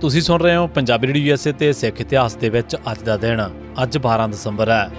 ਤੁਸੀਂ ਸੁਣ ਰਹੇ ਹੋ ਪੰਜਾਬੀ ਰੇਡੀਓ ਯੂਐਸਏ ਤੇ ਸਿੱਖ ਇਤਿਹਾਸ ਦੇ ਵਿੱਚ ਅੱਜ ਦਾ ਦਿਨ, ਅੱਜ 12 ਦਸੰਬਰ ਹੈ।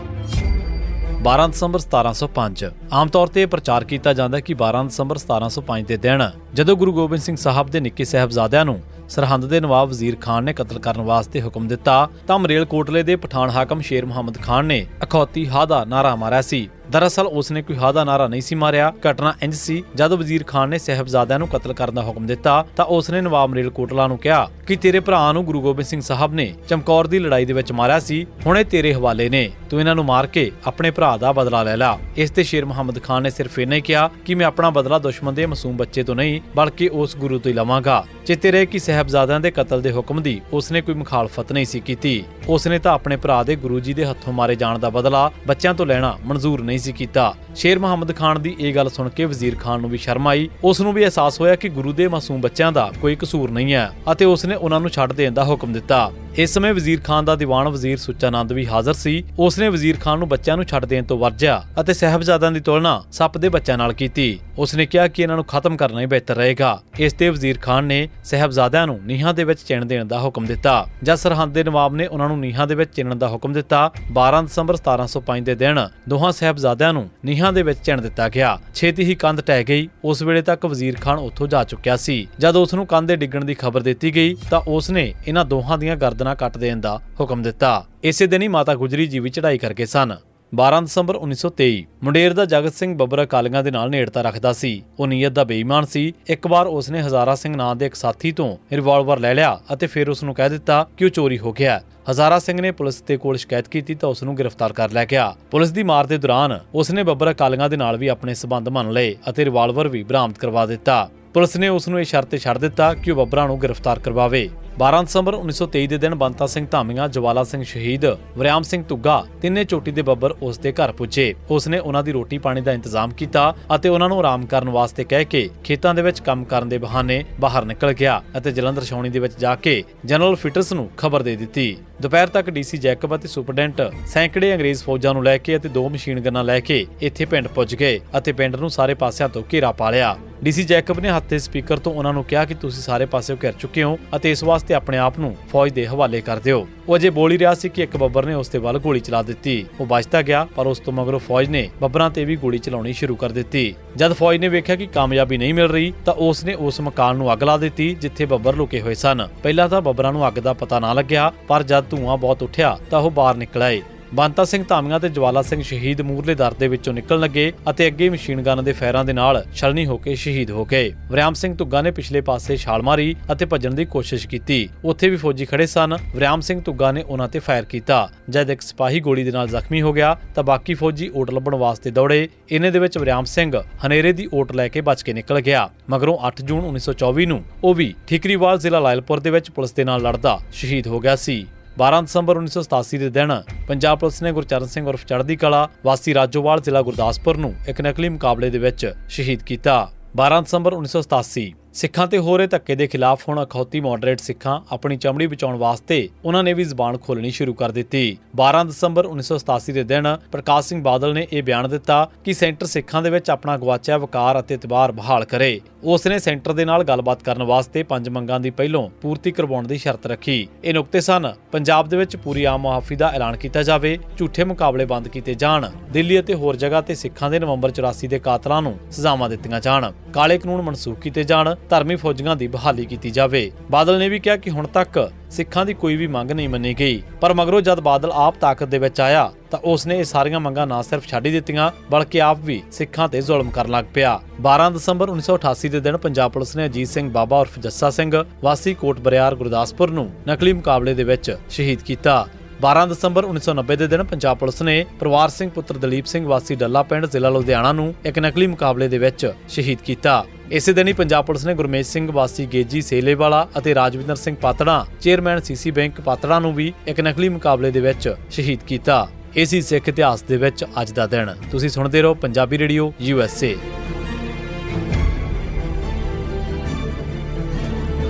12 ਦਸੰਬਰ 1705 ਆਮ ਤੌਰ ਤੇ ਪ੍ਰਚਾਰ ਕੀਤਾ ਜਾਂਦਾ ਹੈ ਕਿ 12 ਦਸੰਬਰ 1705 ਦੇ ਦਿਨ, ਜਦੋਂ ਗੁਰੂ ਗੋਬਿੰਦ ਸਿੰਘ ਸਾਹਿਬ ਦੇ ਨਿੱਕੇ ਸਾਹਿਬਜ਼ਾਦਿਆਂ ਨੂੰ ਸਰਹੰਦ ਦੇ ਨਵਾਬ ਵਜ਼ੀਰ ਖਾਨ ਨੇ ਕਤਲ ਕਰਨ ਵਾਸਤੇ ਹੁਕਮ ਦਿੱਤਾ, ਤਾਂ ਮਰੇਲ ਕੋਟਲੇ ਦੇ ਪਠਾਨ ਹਾਕਮ ਸ਼ੇਰ ਮੁਹੰਮਦ ਖਾਨ ਨੇ ਅਖੌਤੀ ਹਾ ਨਾਰਾ ਮਾਰਿਆ ਸੀ। ਦਰਅਸਲ ਉਸ ਨੇ ਕੋਈ ਹਾ ਨਾਰਾ ਨਹੀਂ ਸੀ ਮਾਰਿਆ। ਘਟਨਾ ਇੰਜ ਸੀ, ਜਦ ਵਜ਼ੀਰ ਖਾਨ ਨੇ ਸਾਹਿਬਜ਼ਾਦਿਆਂ ਨੂੰ ਕਤਲ ਕਰਨ ਦਾ ਹੁਕਮ ਦਿੱਤਾ, ਤਾਂ ਉਸ ਨੇ ਨਵਾਬ ਮਰੇਲ ਕੋਟਲਾ ਨੂੰ ਕਿਹਾ ਕਿ ਤੇਰੇ ਭਰਾ ਨੂੰ ਗੁਰੂ ਗੋਬਿੰਦ ਸਿੰਘ ਸਾਹਿਬ ਨੇ ਚਮਕੌਰ ਦੀ ਲੜਾਈ ਦੇ ਵਿੱਚ ਮਾਰਿਆ ਸੀ, ਹੁਣ ਇਹ ਤੇਰੇ ਹਵਾਲੇ ਨੇ। ਤੂੰ ਇਹਨਾਂ ਨੂੰ ਮਾਰ ਕੇ ਆਪਣੇ ਭਰਾ ਦਾ ਬਦਲਾ ਲੈ ਲੈ। ਇਸ ਤੇ ਸ਼ੇਰ ਮੁਹੰਮਦ ਖਾਨ ਨੇ ਸਿਰਫ ਇਹ ਨਹੀਂ ਕਿਹਾ ਕਿ ਮੈਂ ਆਪਣਾ ਬਦਲਾ ਦੁਸ਼ਮਣ ਦੇ ਮਾਸੂਮ ਬੱਚੇ ਤੋਂ ਨਹੀਂ, ਬਲਕਿ ਉਸ ਗੁਰੂ ਤੋਂ ਹੀ ਲਵਾਂਗਾ। ਚੇਤੇ ਰਹੇ ਕਿ ਸਾਹਿਬਜ਼ਾਦਿਆਂ ਦੇ ਕਤਲ ਦੇ ਹੁਕਮ ਦੀ ਉਸਨੇ ਕੋਈ ਮੁਖਾਲਫਤ ਨਹੀਂ ਸੀ ਕੀਤੀ। ਉਸਨੇ ਤਾਂ ਆਪਣੇ ਭਰਾ ਦੇ ਗੁਰੂ ਜੀ ਦੇ ਹੱਥੋਂ ਮਾਰੇ ਜਾਣ ਦਾ ਬਦਲਾ ਬੱਚਿਆਂ ਤੋਂ ਲੈਣਾ ਮਨਜ਼ੂਰ ਨਹੀਂ ਸੀ ਕੀਤਾ। ਸ਼ੇਰ ਮੁਹੰਮਦ ਖਾਨ ਦੀ ਇਹ ਗੱਲ ਸੁਣ ਕੇ ਵਜ਼ੀਰ ਖਾਨ ਨੂੰ ਵੀ ਸ਼ਰਮ ਆਈ। ਉਸ ਨੂੰ ਵੀ ਅਹਿਸਾਸ ਹੋਇਆ ਕਿ ਗੁਰੂ ਦੇ ਮਾਸੂਮ ਬੱਚਿਆਂ ਦਾ ਕੋਈ ਕਸੂਰ ਨਹੀਂ ਹੈ ਅਤੇ ਉਸ ਉਹਨਾਂ ਨੂੰ ਛੱਡ ਦੇਣ ਦਾ ਹੁਕਮ ਦਿੱਤਾ। ਇਸ ਸਮੇਂ ਵਜ਼ੀਰ ਖਾਨ ਦਾ ਦੀਵਾਨ ਵਜ਼ੀਰ ਸੁੱਚਾਨੰਦ ਵੀ ਹਾਜ਼ਰ ਸੀ। ਉਸਨੇ ਵਜ਼ੀਰ ਖਾਨ ਨੂੰ ਬੱਚਿਆਂ ਨੂੰ ਛੱਡ ਦੇਣ ਤੋਂ ਵਰਜਿਆ ਅਤੇ ਸਹਿਬਜ਼ਾਦਿਆਂ ਦੀ ਤੁਲਨਾ ਸੱਪ ਦੇ ਬੱਚਿਆਂ ਨਾਲ ਕੀਤੀ। ਉਸਨੇ ਕਿਹਾ ਕਿ ਇਹਨਾਂ ਨੂੰ ਖਤਮ ਕਰਨਾ ਹੀ ਬਿਹਤਰ ਰਹੇਗਾ। ਇਸ ਤੇ ਵਜ਼ੀਰ ਖਾਨ ਨੇ ਸਹਿਬਜ਼ਾਦਿਆਂ ਨੂੰ ਨੀਹਾਂ ਦੇ ਵਿੱਚ ਚਿਣ ਦੇਣ ਦਾ ਹੁਕਮ ਦਿੱਤਾ। ਜਦ ਸਰਹੰਦ ਦੇ ਨਵਾਬ ਨੇ ਉਹਨਾਂ ਨੂੰ ਨੀਹਾਂ ਦੇ ਵਿੱਚ ਚਿਣਨ ਦਾ ਹੁਕਮ ਦਿੱਤਾ 12 ਦਸੰਬਰ 1705 ਦੇ ਦਿਨ ਦੋਹਾਂ ਸਹਿਬਜ਼ਾਦਿਆਂ ਨੂੰ ਨੀਹਾਂ ਦੇ ਵਿੱਚ ਚਿਣ ਦਿੱਤਾ ਗਿਆ। ਛੇਤੀ ਹੀ ਕੰਧ ਟਹਿ ਗਈ। ਉਸ ਵੇਲੇ ਤੱਕ ਵਜ਼ੀਰ ਖਾਨ ਉੱਥੋਂ ਜਾ ਚੁੱਕਿਆ ਸੀ। ਜਦ ਉਸ ਨੂੰ ਕੰਧ ਦੇ ਡਿੱਗਣ ਦੀ ਖਬਰ ਦਿੱਤੀ ਗਈ, ਤਾਂ ਉਸ ਨੇ ਇਹਨਾਂ ਦੋਹਾਂ ਦੀਆਂ ਗਰਦਨਾਂ ਕੱਟ ਦੇਣ ਦਾ ਹੁਕਮ ਦਿੱਤਾ। ਇਸੇ ਦਿਨ ਹੀ ਮਾਤਾ ਗੁਜਰੀ ਜੀ ਵੀ ਚੜ੍ਹਾਈ ਕਰਕੇ ਸਨ। 12 ਦਸੰਬਰ 1923 ਮੁੰਡੇਰ ਦਾ ਜਗਤ ਸਿੰਘ ਬੱਬਰ ਅਕਾਲੀਆਂ ਦੇ ਨਾਲ ਨੇੜਤਾ ਰੱਖਦਾ ਸੀ। ਉਹ ਨੀਅਤ ਦਾ ਬੇਈਮਾਨ ਸੀ। ਇੱਕ ਵਾਰ ਉਸਨੇ ਹਜ਼ਾਰਾ ਸਿੰਘ ਨਾਂ ਦੇ ਇੱਕ ਸਾਥੀ ਤੋਂ ਰਿਵਾਲਵਰ ਲੈ ਲਿਆ ਅਤੇ ਫਿਰ ਉਸ ਨੂੰ ਕਹਿ ਦਿੱਤਾ ਕਿ ਉਹ ਚੋਰੀ ਹੋ ਗਿਆ। ਹਜ਼ਾਰਾ ਸਿੰਘ ਨੇ ਪੁਲਿਸ ਦੇ ਕੋਲ ਸ਼ਿਕਾਇਤ ਕੀਤੀ ਤਾਂ ਉਸ ਨੂੰ ਗ੍ਰਿਫਤਾਰ ਕਰ ਲਿਆ ਗਿਆ। ਪੁਲਿਸ ਦੀ ਮਾਰ ਦੇ ਦੌਰਾਨ ਉਸਨੇ ਬੱਬਰ ਅਕਾਲੀਆਂ ਦੇ ਨਾਲ ਵੀ ਆਪਣੇ ਸਬੰਧ ਮੰਨ ਲਏ ਅਤੇ ਰਿਵਾਲਵਰ ਵੀ ਬਰਾਮਦ ਕਰਵਾ ਦਿੱਤਾ। ਪੁਲਿਸ ਨੇ ਉਸ ਨੂੰ ਇਹ ਸ਼ਰਤ ਤੇ ਛੱਡ ਦਿੱਤਾ ਕਿ ਉਹ ਬੱਬਰਾਂ ਨੂੰ ਗ੍ਰਿਫਤਾਰ ਕਰਵਾਵੇ। 12 ਦਸੰਬਰ 1923 ਦੇ ਦਿਨ ਬੰਤਾ ਸਿੰਘ ਧਾਮੀਆਂ, ਜਵਾਲਾ ਸਿੰਘ ਸ਼ਹੀਦ, ਵਰਿਆਮ ਸਿੰਘ ਤੁੱਗਾ ਤਿੰਨੇ ਚੋਟੀ ਦੇ ਬੱਬਰ ਉਸ ਦੇ ਘਰ ਪੁੱਜੇ। ਉਸ ਨੇ ਉਹਨਾਂ ਦੀ ਰੋਟੀ ਪਾਣੀ ਦਾ ਇੰਤਜ਼ਾਮ ਕੀਤਾ ਅਤੇ ਉਹਨਾਂ ਨੂੰ ਆਰਾਮ ਕਰਨ ਵਾਸਤੇ ਕਹਿ ਕੇ ਖੇਤਾਂ ਦੇ ਵਿੱਚ ਕੰਮ ਕਰਨ ਦੇ ਬਹਾਨੇ ਬਾਹਰ ਨਿਕਲ ਗਿਆ ਅਤੇ ਜਲੰਧਰ ਛਾਉਣੀ ਦੇ ਵਿੱਚ ਜਾ ਕੇ ਜਨਰਲ ਫਿਟਰਸ ਨੂੰ ਖਬਰ ਦੇ ਦਿੱਤੀ। ਦੁਪਹਿਰ ਤੱਕ ਡੀਸੀ ਜੈਕਬ ਅਤੇ ਸੁਪਰਡੈਂਟ ਸੈਂਕੜੇ ਅੰਗਰੇਜ਼ ਫੌਜਾਂ ਨੂੰ ਲੈ ਕੇ ਅਤੇ ਦੋ ਮਸ਼ੀਨ ਗੰਨਾਂ ਲੈ ਕੇ ਇੱਥੇ ਪਿੰਡ ਪੁੱਜ ਗਏ ਅਤੇ ਪਿੰਡ ਨੂੰ ਸਾਰੇ ਪਾਸਿਆਂ ਤੋਂ ਘੇਰਾ ਪਾ ਲਿਆ। ਡੀਸੀ ਜੈਕਬ ਨੇ ਹੱਥੇ ਸਪੀਕਰ ਤੋਂ ਉਹਨਾਂ ਨੂੰ ਕਿਹਾ ਕਿ ਤੁਸੀਂ ਸਾਰੇ ਪਾਸਿਓਂ ਘਿਰ ਚੁੱਕੇ ਹੋ ਅਤੇ ਇਸ ਵਾਸਤੇ ਆਪਣੇ ਆਪ ਨੂੰ ਫੌਜ ਦੇ ਹਵਾਲੇ ਕਰ ਦਿਓ। ਉਹ ਅਜੇ ਬੋਲ ਹੀ ਰਿਹਾ ਸੀ ਕਿ ਇੱਕ ਬੱਬਰ ਨੇ ਉਸ ਤੇ ਵੱਲ ਗੋਲੀ ਚਲਾ ਦਿੱਤੀ। ਉਹ ਬਚਦਾ ਗਿਆ, ਪਰ ਉਸ ਤੋਂ ਮਗਰੋਂ ਫੌਜ ਨੇ ਬੱਬਰਾਂ ਤੇ ਵੀ ਗੋਲੀ ਚਲਾਉਣੀ ਸ਼ੁਰੂ ਕਰ ਦਿੱਤੀ। ਜਦ ਫੌਜ ਨੇ ਵੇਖਿਆ ਕਿ ਕਾਮਯਾਬੀ ਨਹੀਂ ਮਿਲ ਰਹੀ, ਤਾਂ ਉਸ ਨੇ ਉਸ ਮਕਾਨ ਨੂੰ ਅੱਗ ਲਾ ਦਿੱਤੀ, ਜਿੱਥੇ ਬੱਬਰ ਲੁਕੇ ਹੋਏ ਸਨ। ਪਹਿਲਾਂ ਤਾਂ ਬੱਬਰਾਂ ਨੂੰ ਅੱਗ ਦਾ ਪਤਾ ਨਾ ਲੱਗਿਆ, ਪਰ ਜਦ ਧੂਆਂ ਬਹੁਤ ਉੱਠਿਆ, ਤਾਂ ਉਹ ਬਾਹਰ ਨਿਕਲ ਆਏ। ਬੰਤਾ ਸਿੰਘ ਧਾਮੀਆਂ ਤੇ ਜਵਾਲਾ ਸਿੰਘ ਸ਼ਹੀਦ ਮੂਰਲੇ ਦਰ ਦੇ ਵਿੱਚੋਂ ਨਿਕਲਣ ਲੱਗੇ ਅਤੇ ਅੱਗੇ ਮਸ਼ੀਨ ਗਨ ਦੇ ਫੈਰਾਂ ਦੇ ਨਾਲ ਛਲਣੀ ਹੋ ਕੇ ਸ਼ਹੀਦ ਹੋ ਗਏ। ਵਰਿਆਮ ਸਿੰਘ ਤੁੱਗਾ ਨੇ ਪਿਛਲੇ ਪਾਸੇ ਛਾਲ ਮਾਰੀ ਅਤੇ ਭੱਜਣ ਦੀ ਕੋਸ਼ਿਸ਼ ਕੀਤੀ। ਉੱਥੇ ਵੀ ਫੌਜੀ ਖੜੇ ਸਨ। ਵਰਿਆਮ ਸਿੰਘ ਤੁੱਗਾ ਨੇ ਉਹਨਾਂ ਤੇ ਫਾਇਰ ਕੀਤਾ। ਜਦ ਇੱਕ ਸਿਪਾਹੀ ਗੋਲੀ ਦੇ ਨਾਲ ਜ਼ਖਮੀ ਹੋ ਗਿਆ, ਤਾਂ ਬਾਕੀ ਫੌਜੀ ਓਟ ਲੱਭਣ ਵਾਸਤੇ ਦੌੜੇ। ਇਹਨੇ ਦੇ ਵਿੱਚ ਵਰਿਆਮ ਸਿੰਘ ਹਨੇਰੇ ਦੀ ਓਟ ਲੈ ਕੇ ਬਚ ਕੇ ਨਿਕਲ ਗਿਆ। ਮਗਰੋਂ 8 ਜੂਨ 1924 ਨੂੰ ਉਹ ਵੀ ਠਿਕਰੀਵਾਲ ਜ਼ਿਲ੍ਹਾ ਲਾਇਲਪੁਰ ਦੇ ਵਿੱਚ ਪੁਲਿਸ ਦੇ ਨਾਲ ਲੜਦਾ ਸ਼ਹੀਦ ਹੋ ਗਿਆ ਸੀ। 12 ਦਸੰਬਰ 1987 ਦੇ ਦਿਨ ਪੰਜਾਬ ਪੁਲਿਸ ਨੇ ਗੁਰਚਰਨ ਸਿੰਘ ਉਰਫ ਚੜ੍ਹਦੀ ਕਲਾ ਵਾਸੀ ਰਾਜੋਵਾਲ ਜ਼ਿਲ੍ਹਾ ਗੁਰਦਾਸਪੁਰ ਨੂੰ ਇੱਕ ਨਕਲੀ ਮੁਕਾਬਲੇ ਦੇ ਵਿੱਚ ਸ਼ਹੀਦ ਕੀਤਾ। 12 ਦਸੰਬਰ 1987 ਸਿੱਖਾਂ ਤੇ ਹੋ ਰਹੇ ਧੱਕੇ ਦੇ ਖਿਲਾਫ ਹੁਣ ਅਖੌਤੀ ਮਾਡਰੇਟ ਸਿੱਖਾਂ ਆਪਣੀ ਚਮੜੀ ਬਚਾਉਣ ਵਾਸਤੇ ਉਹਨਾਂ ਨੇ ਵੀ ਜ਼ਬਾਨ ਖੋਲਣੀ ਸ਼ੁਰੂ ਕਰ ਦਿੱਤੀ। 12 ਦਸੰਬਰ 1987 ਦੇ ਦਿਨ ਪ੍ਰਕਾਸ਼ ਸਿੰਘ ਬਾਦਲ ਨੇ ਇਹ ਬਿਆਨ ਦਿੱਤਾ ਕਿ ਸੈਂਟਰ ਸਿੱਖਾਂ ਦੇ ਵਿੱਚ ਆਪਣਾ ਗਵਾਚਿਆ ਵਕਾਰ ਅਤੇ ਇਤਬਾਰ ਬਹਾਲ ਕਰੇ। ਉਸ ਨੇ ਸੈਂਟਰ ਦੇ ਨਾਲ ਗੱਲਬਾਤ ਕਰਨ ਵਾਸਤੇ ਪੰਜ ਮੰਗਾਂ ਦੀ ਪਹਿਲੋਂ ਪੂਰਤੀ ਕਰਵਾਉਣ ਦੀ ਸ਼ਰਤ ਰੱਖੀ। ਇਹ ਨੁਕਤੇ ਸਨ, ਪੰਜਾਬ ਦੇ ਵਿੱਚ ਪੂਰੀ ਆਮ ਮੁਆਫੀ ਦਾ ਐਲਾਨ ਕੀਤਾ ਜਾਵੇ, ਝੂਠੇ ਮੁਕਾਬਲੇ ਬੰਦ ਕੀਤੇ ਜਾਣ, ਦਿੱਲੀ ਅਤੇ ਹੋਰ ਜਗ੍ਹਾ ਤੇ ਸਿੱਖਾਂ ਦੇ ਨਵੰਬਰ 84 ਦੇ ਕਾਤਲਾਂ ਨੂੰ ਸਜ਼ਾਵਾਂ ਦਿੱਤੀਆਂ ਜਾਣ। ਕਾਲੇ ਕਾਨੂੰਨ ਮਨਸੂਖ ਕੀਤੇ ਜਾਣ, ਧਰਮੀ ਫੌਜੀਆਂ ਦੀ ਬਹਾਲੀ ਕੀਤੀ ਜਾਵੇ। ਬਾਦਲ ਨੇ ਵੀ ਕਿਹਾ ਕਿ ਹੁਣ ਤੱਕ ਸਿੱਖਾਂ ਦੀ ਕੋਈ ਵੀ ਮੰਗ ਨਹੀਂ ਮੰਨੀ ਗਈ। ਪਰ ਮਗਰੋਂ ਜਦ ਬਾਦਲ ਆਪ ਤਾਕਤ ਦੇ ਵਿੱਚ ਆਇਆ, ਤਾਂ ਉਸ ਨੇ ਇਹ ਸਾਰੀਆਂ ਮੰਗਾਂ ਨਾ ਸਿਰਫ ਛੱਡ ਹੀ ਦਿੱਤੀਆਂ, ਬਲਕਿ ਆਪ ਵੀ ਸਿੱਖਾਂ ਤੇ ਜ਼ੁਲਮ ਕਰਨ ਲੱਗ ਪਿਆ। 12 ਦਸੰਬਰ 1988 ਦੇ ਦਿਨ ਪੰਜਾਬ ਪੁਲਿਸ ਨੇ ਅਜੀਤ ਸਿੰਘ ਬਾਬਾ ਉਰਫ ਜੱਸਾ ਸਿੰਘ, ਵਾਸੀ ਕੋਟ ਬਰਿਆਰ ਗੁਰਦਾਸਪੁਰ ਨੂੰ ਨਕਲੀ ਮੁਕਾਬਲੇ ਦੇ ਵਿੱਚ ਸ਼ਹੀਦ ਕੀਤਾ। 12 ਦਸੰਬਰ 1990 ਦੇ ਦਿਨ ਪੰਜਾਬ ਪੁਲਿਸ ਨੇ ਪਰਿਵਾਰ ਸਿੰਘ ਪੁੱਤਰ ਦਲੀਪ ਸਿੰਘ ਵਾਸੀ ਡੱਲਾ ਪਿੰਡ, ਜ਼ਿਲ੍ਹਾ ਲੁਧਿਆਣਾ ਨੂੰ ਇੱਕ ਨਕਲੀ ਮੁਕਾਬਲੇ ਦੇ ਵਿੱਚ ਸ਼ਹੀਦ ਕੀਤਾ। ਇਸੇ ਦਿਨ ਹੀ ਪੰਜਾਬ ਪੁਲਿਸ ਨੇ ਗੁਰਮੇਜ ਸਿੰਘ ਵਾਸੀ ਗੇਜੀ ਸੇਲੇਵਾਲਾ ਅਤੇ Rajwinder Singh Patran, chairman CC bank Patran ਨੂੰ ਵੀ ਇੱਕ ਨਕਲੀ ਮੁਕਾਬਲੇ ਦੇ ਵਿੱਚ ਸ਼ਹੀਦ ਕੀਤਾ। ਇਹ ਸਿੱਖ ਇਤਿਹਾਸ ਦੇ ਵਿੱਚ ਅੱਜ ਦਾ ਦਿਨ। ਤੁਸੀਂ ਸੁਣਦੇ ਰਹੋ ਪੰਜਾਬੀ ਰੇਡੀਓ ਯੂਐਸਏ